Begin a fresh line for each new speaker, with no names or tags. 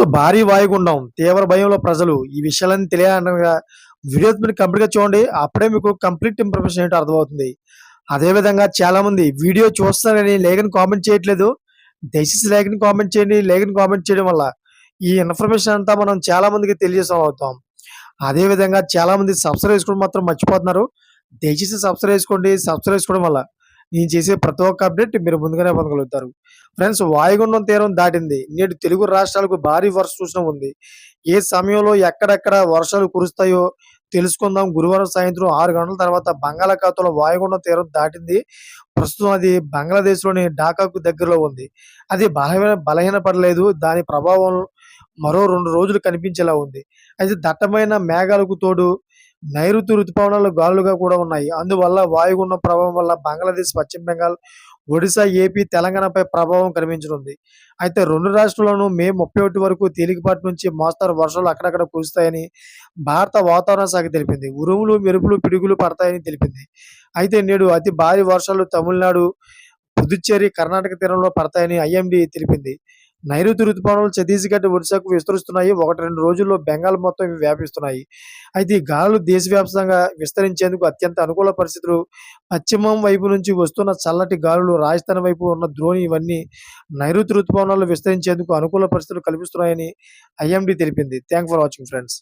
So భారీ వాయుగుండం. తీవ్ర భయంలో ప్రజలు ఈ విషయాలన్నీ తెలియాలనగా వీడియో మీరు కంప్లీట్గా చూడండి. అప్పుడే మీకు కంప్లీట్ ఇన్ఫర్మేషన్ ఏంటో అర్థమవుతుంది. అదే విధంగా వీడియో చూస్తారని లేఖని కామెంట్ చేయట్లేదు. దయచేసి లేఖని కామెంట్ చేయండి. లేఖని కామెంట్ చేయడం వల్ల ఈ ఇన్ఫర్మేషన్ అంతా మనం చాలామందికి తెలియజేసాం అవుతాం. అదే విధంగా సబ్స్క్రైబ్ చేసుకోవడం మాత్రం మర్చిపోతున్నారు. దయచేసి సబ్స్క్రైబ్ చేసుకోండి. సబ్స్క్రైబ్ చేసుకోవడం వల్ల నేను చేసే ప్రతి ఒక్క అప్డేట్ మీరు ముందుగానే పొందగలుగుతారు. ఫ్రెండ్స్ వాయుగుండం తీరం దాటింది. నేడు తెలుగు రాష్ట్రాలకు భారీ వర్ష సూచన ఉంది. ఏ సమయంలో ఎక్కడెక్కడ వర్షాలు కురుస్తాయో తెలుసుకుందాం. గురువారం సాయంత్రం ఆరు గంటల తర్వాత బంగాళాఖాతంలో వాయుగుండం తీరం దాటింది. ప్రస్తుతం అది బంగ్లాదేశ్లోని ఢాకాకు దగ్గరలో ఉంది. అది బలహీన బలహీనపడలేదు. దాని ప్రభావం మరో రెండు రోజులు కనిపించేలా ఉంది. అయితే దట్టమైన మేఘాలకు తోడు నైరుతి రుతుపవనాలు గాలులుగా కూడా ఉన్నాయి. అందువల్ల వాయుగుండం ప్రభావం వల్ల బంగ్లాదేశ్ పశ్చిమ బెంగాల్ ఒడిశా ఏపీ తెలంగాణపై ప్రభావం కనిపించనుంది. అయితే రెండు రాష్ట్రాల్లోనూ మే ముప్పై ఒకటి వరకు తేలికపాటి నుంచి మోస్తారు వర్షాలు అక్కడక్కడ కురుస్తాయని భారత వాతావరణ శాఖ తెలిపింది. ఉరుములు మెరుపులు పిడుగులు పడతాయని తెలిపింది. అయితే నేడు అతి భారీ వర్షాలు తమిళనాడు పుదుచ్చేరి కర్ణాటక తీరంలో పడతాయని ఐఎండీ తెలిపింది. నైరుతి ఋతుపవనాలు ఛత్తీస్గఢ్ ఒడిశాకు విస్తరిస్తున్నాయి. ఒకటి రెండు రోజుల్లో బెంగాల్ మొత్తం ఇవి వ్యాపిస్తున్నాయి. అయితే ఈ గాలులు దేశవ్యాప్తంగా విస్తరించేందుకు అత్యంత అనుకూల పరిస్థితులు. పశ్చిమం వైపు నుంచి వస్తున్న చల్లటి గాలులు రాజస్థాన్ వైపు ఉన్న ద్రోణి ఇవన్నీ నైరుతి ఋతుపవనాలు విస్తరించేందుకు అనుకూల పరిస్థితులు కల్పిస్తున్నాయని ఐఎండీ తెలిపింది. Thank for watching friends.